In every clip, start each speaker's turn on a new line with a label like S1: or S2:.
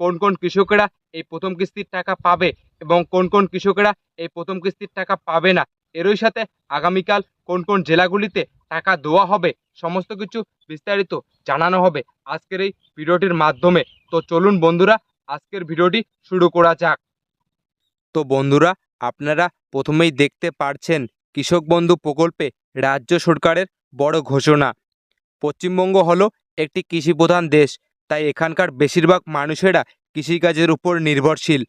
S1: কোন কোন কৃষকেরা এই প্রথম কিস্তির টাকা পাবে এবং কোন কোন কৃষকেরা এই প্রথম কিস্তির টাকা পাবে না? এরই সাথে আগামীকাল কোন কোন জেলাগুলিতে টাকা দেওয়া হবে সমস্ত কিছু বিস্তারিত জানানো হবে আজকের এই ভিডিওটির মাধ্যমে। তো চলুন বন্ধুরা, আজকের ভিডিওটি শুরু করা যাক। তো বন্ধুরা, আপনারা প্রথমেই দেখতে পারছেন কৃষক বন্ধু প্রকল্পে রাজ্য সরকারের বড় ঘোষণা। পশ্চিমবঙ্গ হলো একটি কৃষিপ্রধান দেশ। তাই এখানকার বেশিরভাগ মানুষেরা কৃষিকাজের উপর নির্ভরশীল।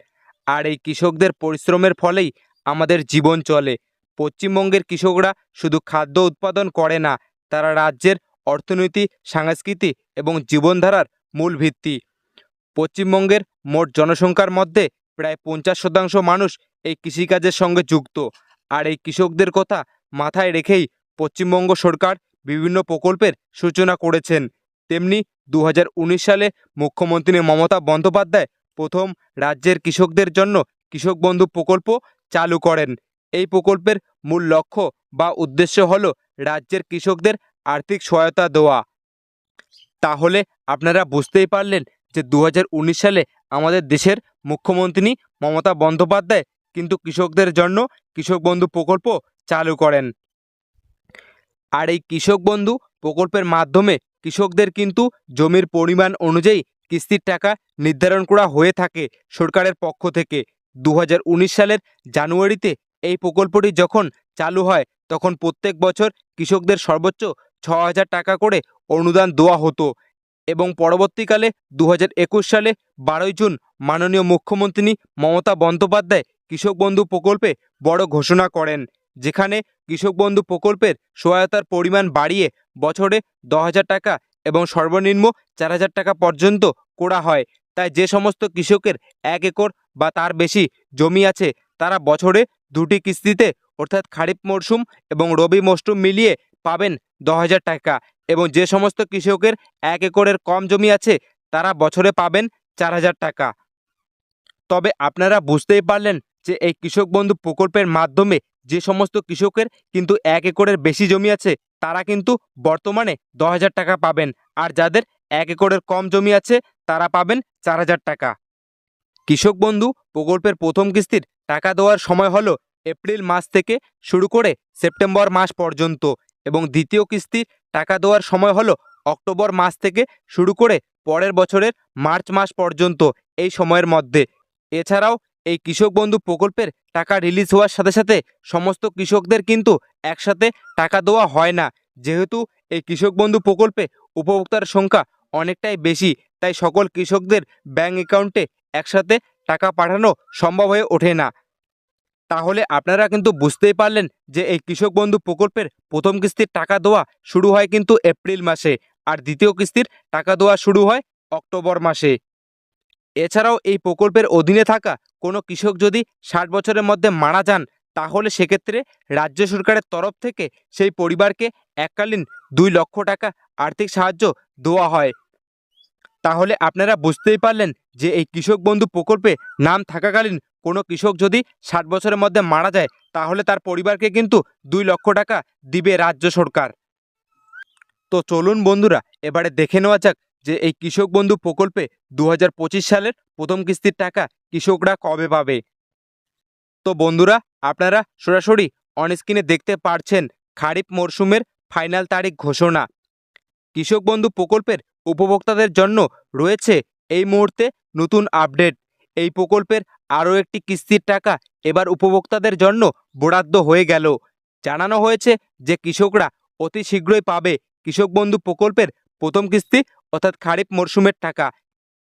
S1: আর এই কৃষকদের পরিশ্রমের ফলেই আমাদের জীবন চলে। পশ্চিমবঙ্গের কৃষকরা শুধু খাদ্য উৎপাদন করে না, তারা রাজ্যের অর্থনীতি, সংস্কৃতি এবং জীবনধারার মূল ভিত্তি। পশ্চিমবঙ্গের মোট জনসংখ্যার মধ্যে প্রায় পঞ্চাশ শতাংশ মানুষ এই কৃষিকাজের সঙ্গে যুক্ত। আর এই কৃষকদের কথা মাথায় রেখেই পশ্চিমবঙ্গ সরকার বিভিন্ন প্রকল্পের সূচনা করেছেন। তেমনি দু হাজার উনিশ সালে মুখ্যমন্ত্রী মমতা বন্দ্যোপাধ্যায় প্রথম রাজ্যের কৃষকদের জন্য কৃষক বন্ধু প্রকল্প চালু করেন। এই প্রকল্পের মূল লক্ষ্য বা উদ্দেশ্য হল রাজ্যের কৃষকদের আর্থিক সহায়তা দেওয়া। তাহলে আপনারা বুঝতেই পারলেন যে দু হাজার উনিশ সালে আমাদের দেশের মুখ্যমন্ত্রী মমতা বন্দ্যোপাধ্যায় কিন্তু কৃষকদের জন্য কৃষক বন্ধু প্রকল্প চালু করেন। আর এই কৃষক বন্ধু প্রকল্পের মাধ্যমে কৃষকদের কিন্তু জমির পরিমাণ অনুযায়ী কিস্তির টাকা নির্ধারণ করা হয়ে থাকে সরকারের পক্ষ থেকে। দু হাজার উনিশ সালের জানুয়ারিতে এই প্রকল্পটি যখন চালু হয়, তখন প্রত্যেক বছর কৃষকদের সর্বোচ্চ ছ হাজার টাকা করে অনুদান দেওয়া হতো এবং পরবর্তীকালে দু একুশ সালে বারোই জুন মাননীয় মুখ্যমন্ত্রী মমতা বন্দ্যোপাধ্যায় কৃষক বন্ধু প্রকল্পে বড় ঘোষণা করেন। যেখানে কৃষক বন্ধু প্রকল্পের সহায়তার পরিমাণ বাড়িয়ে বছরে দশ হাজার টাকা এবং সর্বনিম্ন চার হাজার টাকা পর্যন্ত করা হয়। তাই যে সমস্ত কৃষকের এক একর বা তার বেশি জমি আছে, তারা বছরে দুটি কিস্তিতে, অর্থাৎ খারিফ মরশুম এবং রবি মরশুম মিলিয়ে পাবেন দশ হাজার টাকা এবং যে সমস্ত কৃষকের এক একরের কম জমি আছে, তারা বছরে পাবেন চার হাজার টাকা। তবে আপনারা বুঝতেই পারলেন যে এই কৃষক বন্ধু প্রকল্পের মাধ্যমে যে সমস্ত কৃষকের কিন্তু এক একরের বেশি জমি আছে, তারা কিন্তু বর্তমানে দশ হাজার টাকা পাবেন। আর যাদের এক একরের কম জমি আছে, তারা পাবেন চার হাজার টাকা। কৃষক বন্ধু, প্রকল্পের প্রথম কিস্তির টাকা দেওয়ার সময় হলো এপ্রিল মাস থেকে শুরু করে সেপ্টেম্বর মাস পর্যন্ত এবং দ্বিতীয় কিস্তির টাকা দেওয়ার সময় হলো অক্টোবর মাস থেকে শুরু করে পরের বছরের মার্চ মাস পর্যন্ত এই সময়ের মধ্যে। এছাড়াও এই কৃষক বন্ধু প্রকল্পের টাকা রিলিজ হওয়ার সাথে সাথে সমস্ত কৃষকদের কিন্তু একসাথে টাকা দেওয়া হয় না। যেহেতু এই কৃষক বন্ধু প্রকল্পে উপভোক্তার সংখ্যা অনেকটাই বেশি, তাই সকল কৃষকদের ব্যাংক অ্যাকাউন্টে একসাথে টাকা পাঠানো সম্ভব হয়ে ওঠে না। তাহলে আপনারা কিন্তু বুঝতেই পারলেন যে এই কৃষক বন্ধু প্রকল্পের প্রথম কিস্তির টাকা দেওয়া শুরু হয় কিন্তু এপ্রিল মাসে আর দ্বিতীয় কিস্তির টাকা দেওয়া শুরু হয় অক্টোবর মাসে। এছাড়াও এই প্রকল্পের অধীনে থাকা কোনো কৃষক যদি ষাট বছরের মধ্যে মারা যান, তাহলে সেক্ষেত্রে রাজ্য সরকারের তরফ থেকে সেই পরিবারকে এককালীন দুই লক্ষ টাকা আর্থিক সাহায্য দেওয়া হয়। তাহলে আপনারা বুঝতেই পারলেন যে এই কৃষক বন্ধু প্রকল্পে নাম থাকাকালীন কোনো কৃষক যদি ষাট বছরের মধ্যে মারা যায়, তাহলে তার পরিবারকে কিন্তু দুই লক্ষ টাকা দিবে রাজ্য সরকার। তো চলুন বন্ধুরা, এবারে দেখে নেওয়া যাক যে এই কৃষক বন্ধু প্রকল্পে দু হাজার পঁচিশ সালের প্রথম কিস্তির টাকা কৃষকরা কবে পাবে? তো বন্ধুরা, আপনারা সরাসরি অনস্ক্রিনে দেখতে পারছেন খারিফ মরশুমের ফাইনাল তারিখ ঘোষণা। কৃষক বন্ধু প্রকল্পের উপভোক্তাদের জন্য রয়েছে এই মুহূর্তে নতুন আপডেট এই প্রকল্পের আরও একটি কিস্তির টাকা এবার উপভোক্তাদের জন্য বরাদ্দ হয়ে গেল। জানানো হয়েছে যে কৃষকরা অতি শীঘ্রই পাবে কৃষক বন্ধু প্রকল্পের প্রথম কিস্তি, অর্থাৎ খারিফ মরশুমের টাকা।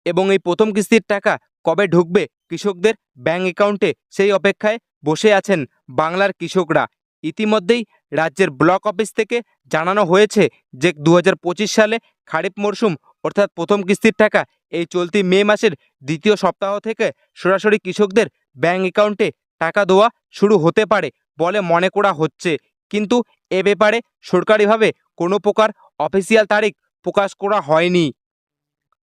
S1: এবং এই প্রথম কিস্তির টাকা কবে ঢুকবে কৃষকদের ব্যাংক অ্যাকাউন্টে সেই অপেক্ষায় বসে আছেন বাংলার কৃষকরা। ইতিমধ্যেই রাজ্যের ব্লক অফিস থেকে জানানো হয়েছে যে দু হাজার পঁচিশ সালে খারিফ মরশুম অর্থাৎ প্রথম কিস্তির টাকা, এই চলতি মে মাসের দ্বিতীয় সপ্তাহ থেকে সরাসরি কৃষকদের ব্যাংক অ্যাকাউন্টে টাকা দেওয়া শুরু হতে পারে বলে মনে করা হচ্ছে। কিন্তু এ ব্যাপারে সরকারিভাবে কোনো প্রকার অফিসিয়াল তারিখ প্রকাশ করা হয়নি।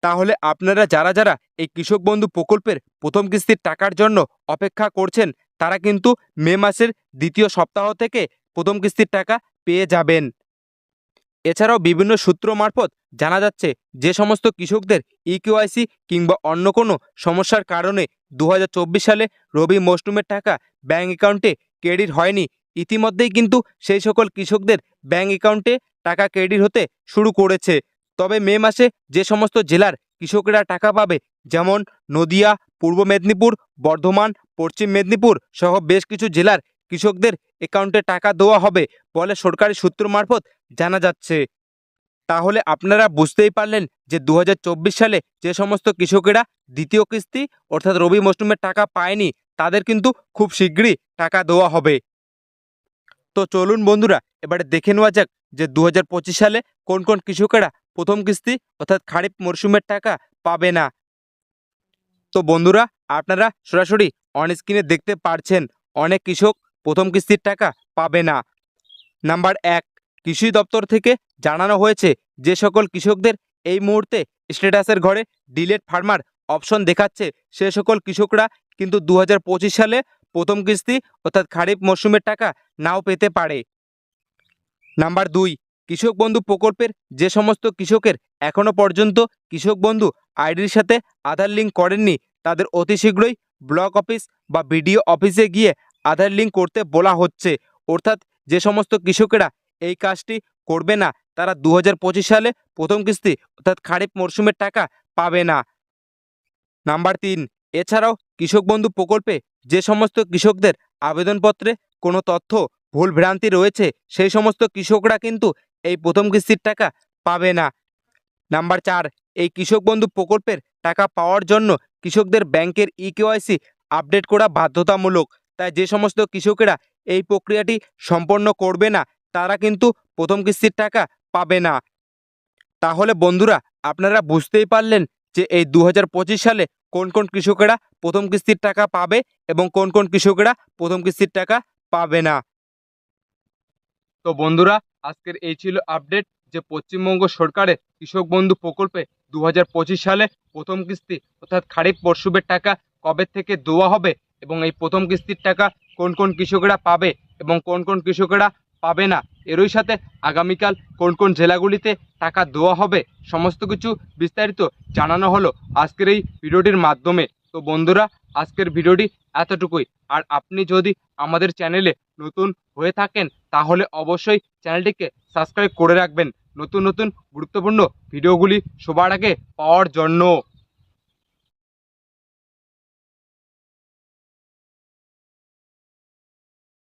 S1: তাহলে আপনারা যারা যারা এই কৃষক বন্ধু প্রকল্পের প্রথম কিস্তির টাকার জন্য অপেক্ষা করছেন, তারা কিন্তু মে মাসের দ্বিতীয় সপ্তাহ থেকে প্রথম কিস্তির টাকা পেয়ে যাবেন। এছাড়াও বিভিন্ন সূত্র মারফত জানা যাচ্ছে, যে সমস্ত কৃষকদের ইকিউআইসি কিংবা অন্য কোনো সমস্যার কারণে দু হাজার চব্বিশ সালে রবি মৌসুমের টাকা ব্যাঙ্ক অ্যাকাউন্টে ক্রেডিট হয়নি, ইতিমধ্যেই কিন্তু সেই সকল কৃষকদের ব্যাঙ্ক অ্যাকাউন্টে টাকা ক্রেডিট হতে শুরু করেছে। তবে মে মাসে যে সমস্ত জেলার কৃষকরা টাকা পাবে, যেমন নদিয়া, পূর্ব মেদিনীপুর, বর্ধমান, পশ্চিম মেদিনীপুর সহ বেশ কিছু জেলার কৃষকদের অ্যাকাউন্টে টাকা দেওয়া হবে বলে সরকারি সূত্র মারফত জানা যাচ্ছে। তাহলে আপনারা বুঝতেই পারলেন যে দু হাজার চব্বিশ সালে যে সমস্ত কৃষকেরা দ্বিতীয় কিস্তি অর্থাৎ রবি মৌসুমের টাকা পায়নি, তাদের কিন্তু খুব শীঘ্রই টাকা দেওয়া হবে। তো চলুন বন্ধুরা, এবারে দেখে নেওয়া যাক যে দু হাজার পঁচিশ সালে কোন কোন কৃষকেরা প্রথম কিস্তি অর্থাৎ খারিফ মরশুমের টাকা পাবে না। তো বন্ধুরা, আপনারা সরাসরি অন স্ক্রিনে দেখতে পারছেন, অনেক কৃষক প্রথম কিস্তির টাকা পাবে না। নাম্বার এক, কৃষি দপ্তর থেকে জানানো হয়েছে যে সকল কৃষকদের এই মুহূর্তে স্ট্যাটাসের ঘরে ডিলেট ফার্মার অপশন দেখাচ্ছে। সে সকল কৃষকরা কিন্তু দু হাজার পঁচিশ সালে প্রথম কিস্তি, অর্থাৎ খারিফ মরশুমের টাকা নাও পেতে পারে। নাম্বার দুই, কৃষক বন্ধু প্রকল্পের যে সমস্ত কৃষকের এখনও পর্যন্ত কৃষক বন্ধু আইডির সাথে আধার লিঙ্ক করেননি, তাদের অতি শীঘ্রই ব্লক অফিস বা বিডিও অফিসে গিয়ে আধার লিঙ্ক করতে বলা হচ্ছে। অর্থাৎ যে সমস্ত কৃষকেরা এই কাজটি করবে না, তারা দু হাজার পঁচিশ সালে প্রথম কিস্তি, অর্থাৎ খারিফ মরশুমের টাকা পাবে না। নাম্বার তিন এছাড়াও কৃষক বন্ধু প্রকল্পে যে সমস্ত কৃষকদের আবেদনপত্রে কোনো তথ্য, ভুল ভ্রান্তি রয়েছে, সেই সমস্ত কৃষকরা কিন্তু এই প্রথম কিস্তির টাকা পাবে না। নাম্বার চার, এই কৃষক বন্ধু প্রকল্পের টাকা পাওয়ার জন্য কৃষকদের ব্যাংকের ইকেওয়াইসি আপডেট করা বাধ্যতামূলক। তাই যে সমস্ত কৃষকেরা এই প্রক্রিয়াটি সম্পন্ন করবে না, তারা কিন্তু প্রথম কিস্তির টাকা পাবে না। তাহলে বন্ধুরা, আপনারা বুঝতেই পারলেন যে এই দু হাজার পঁচিশ সালে কোন কোন কৃষকেরা প্রথম কিস্তির টাকা পাবে এবং কোন কোন কৃষকেরা প্রথম কিস্তির টাকা পাবে না? তো বন্ধুরা, আজকের এই ছিল আপডেট যে পশ্চিমবঙ্গ সরকারের কৃষক বন্ধু প্রকল্পে দু হাজার পঁচিশ সালে প্রথম কিস্তি অর্থাৎ খারিফ মরশুমের টাকা কবে থেকে দেওয়া হবে এবং এই প্রথম কিস্তির টাকা কোন কোন কৃষকেরা পাবে এবং কোন কোন কৃষকেরা পাবে না। এরই সাথে আগামীকাল কোন কোন জেলাগুলিতে টাকা দেওয়া হবে সমস্ত কিছু বিস্তারিত জানানো হলো আজকের এই ভিডিওটির মাধ্যমে। তো বন্ধুরা, আজকের ভিডিওটি এতটুকুই। আর আপনি যদি আমাদের চ্যানেলে নতুন হয়ে থাকেন, তাহলে অবশ্যই চ্যানেলটিকে সাবস্ক্রাইব করে রাখবেন। নতুন নতুন গুরুত্বপূর্ণ ভিডিওগুলি সবার আগে পাওয়ার জন্য।